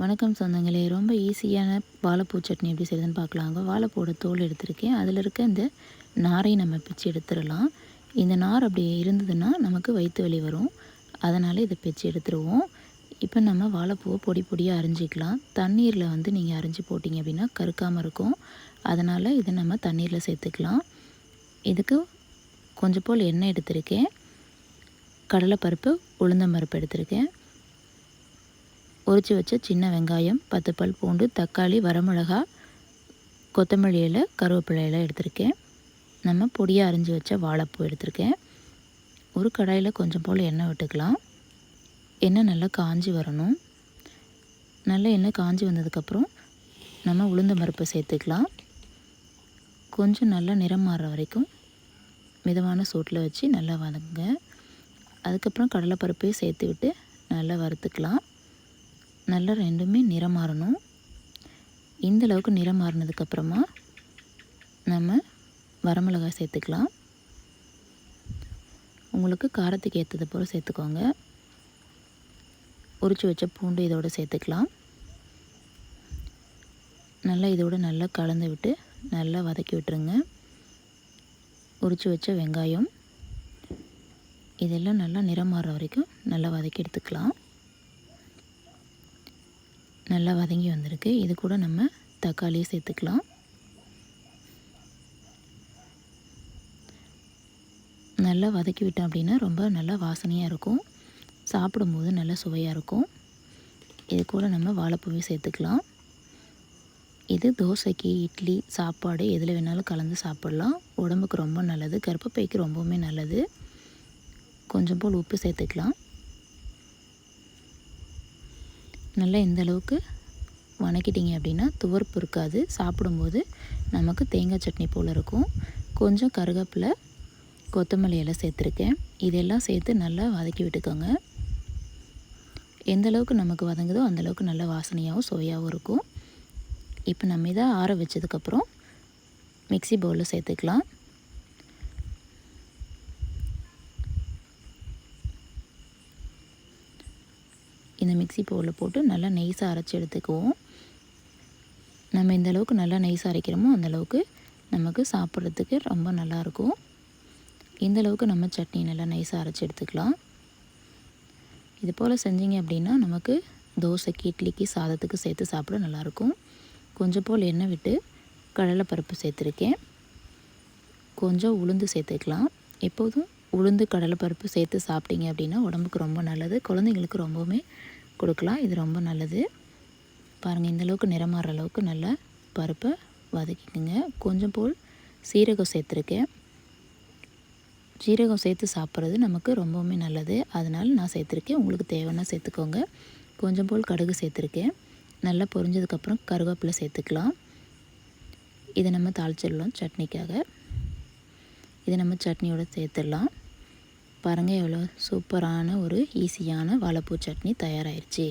வணக்கம் சொந்தங்களே. ரொம்ப ஈஸியான வாழைப்பூ சட்னி எப்படி செய்யுதுன்னு பார்க்கலாங்க. வாழைப்பூவோட தோல் எடுத்திருக்கேன். அதில் இருக்க இந்த நாரை நம்ம பிச்சு எடுத்துடலாம். இந்த நார் அப்படி இருந்ததுன்னா நமக்கு வயிற்று வலி வரும். அதனால் இதை பிச்சு எடுத்துருவோம். இப்போ நம்ம வாழைப்பூவை பொடி பொடியாக அரிஞ்சிக்கலாம். தண்ணீரில் வந்து நீங்கள் அரிஞ்சு போட்டிங்க அப்படின்னா கருக்காமல் இருக்கும். அதனால் இதை நம்ம தண்ணீரில் சேர்த்துக்கலாம். இதுக்கு கொஞ்சம் போல் எண்ணெய் எடுத்திருக்கேன். கடலைப்பருப்பு உளுந்தம்பருப்பு எடுத்திருக்கேன். பொறிச்சு வச்ச சின்ன வெங்காயம் பத்து பல் பூண்டு தக்காளி வரமிளகா கொத்தமல்லி இலை கருவேப்பிலை இலை எடுத்திருக்கேன். நம்ம பொடியாக அரிஞ்சு வச்ச வாழைப்பூ எடுத்திருக்கேன். ஒரு கடாயில் கொஞ்சம் போல் எண்ணெய் விட்டுக்கலாம். எண்ணெய் நல்லா காஞ்சி வரணும். நல்ல எண்ணெய் காஞ்சி வந்ததுக்கப்புறம் நம்ம உளுந்த பருப்பு சேர்த்துக்கலாம். கொஞ்சம் நல்லா நிறம் மாறுற வரைக்கும் மிதமான சூட்டில் வச்சு நல்லா வதங்க அதுக்கப்புறம் கடலைப்பருப்பையும் சேர்த்து விட்டு நல்லா வறுத்துக்கலாம். நல்லா ரெண்டுமே நிறம் மாறணும். இந்தளவுக்கு நிறம் மாறினதுக்கப்புறமா நம்ம வரமிளகாய் சேர்த்துக்கலாம். உங்களுக்கு காரத்துக்கு ஏற்றது போல் சேர்த்துக்கோங்க. உரிச்சு வச்ச பூண்டு இதோடு சேர்த்துக்கலாம். நல்லா இதோடு நல்லா கலந்து விட்டு நல்லா வதக்கி விட்டுருங்க. உரிச்சு வச்ச வெங்காயம் இதெல்லாம் நல்லா நிறம் மாறுற வரைக்கும் நல்லா வதக்கி எடுத்துக்கலாம். நல்லா வதங்கி வந்திருக்கு. இது கூட நம்ம தக்காளியை சேர்த்துக்கலாம். நல்லா வதக்கி விட்டோம் அப்படின்னா ரொம்ப நல்லா வாசனையாக இருக்கும். சாப்பிடும்போது நல்லா சுவையாக இருக்கும். இது கூட நம்ம வாழைப்பூவை சேர்த்துக்கலாம். இது தோசைக்கு இட்லி சாப்பாடு எதில் வேணாலும் கலந்து சாப்பிட்லாம். உடம்புக்கு ரொம்ப நல்லது. கருப்பப்பைக்கு ரொம்பவுமே நல்லது. கொஞ்சம் போல் உப்பு சேர்த்துக்கலாம். நல்லா இந்த அளவுக்கு வணக்கிட்டிங்க அப்படின்னா துவர்ப்பு இருக்காது. சாப்பிடும்போது நமக்கு தேங்காய் சட்னி போல் இருக்கும். கொஞ்சம் கருவேப்பிலை கொத்தமல்லி எல்லாம் சேர்த்துருக்கேன். இதெல்லாம் சேர்த்து நல்லா வதக்கி விட்டுக்கோங்க. எந்த அளவுக்கு நமக்கு வதங்குதோ அந்தளவுக்கு நல்ல வாசனையாகவும் சுவையாகவும் இருக்கும். இப்போ நம்ம இதை ஆற வச்சதுக்கப்புறம் மிக்சி பவுலில் சேர்த்துக்கலாம். இந்த மிக்சி பவுலில் போட்டு நல்லா நெய்ஸாக அரைச்சி எடுத்துக்குவோம். நம்ம இந்த அளவுக்கு நல்லா நைஸாக அரைக்கிறோமோ அந்தளவுக்கு நமக்கு சாப்பிட்றதுக்கு ரொம்ப நல்லாயிருக்கும். இந்த அளவுக்கு நம்ம சட்னி நல்லா நைஸாக அரைச்சி எடுத்துக்கலாம். இது போல் செஞ்சீங்க அப்படின்னா நமக்கு தோசைக்கு இட்லிக்கு சாதத்துக்கு சேர்த்து சாப்பிட நல்லாயிருக்கும். கொஞ்சம் போல் எண்ணெய் விட்டு கடலைப்பருப்பு சேர்த்துருக்கேன். கொஞ்சம் உளுந்து சேர்த்துக்கலாம். எப்போதும் உளுந்து கடலைப்பருப்பு சேர்த்து சாப்பிட்டீங்க அப்படின்னா உடம்புக்கு ரொம்ப நல்லது. குழந்தைங்களுக்கு ரொம்பவுமே கொடுக்கலாம். இது ரொம்ப நல்லது. பாருங்கள் இந்தளவுக்கு நிறமாற அளவுக்கு நல்லா பருப்பை வதக்கிக்கோங்க. கொஞ்சம் போல் சீரகம் சேர்த்துருக்கேன். சீரகம் சேர்த்து சாப்பிட்றது நமக்கு ரொம்பவுமே நல்லது. அதனால் நான் சேர்த்துருக்கேன். உங்களுக்கு தேவைன்னா சேர்த்துக்கோங்க. கொஞ்சம் போல் கடுகு சேர்த்துருக்கேன். நல்லா பொரிஞ்சதுக்கப்புறம் கருவேப்பிலை சேர்த்துக்கலாம். இதை நம்ம தாளிச்சிடலாம் சட்னிக்காக. இதை நம்ம சட்னியோடு சேர்த்துடலாம். பாருங்கள் எவ்வளோ சூப்பரான ஒரு ஈஸியான வாழைப்பூ சட்னி தயாராகிடுச்சி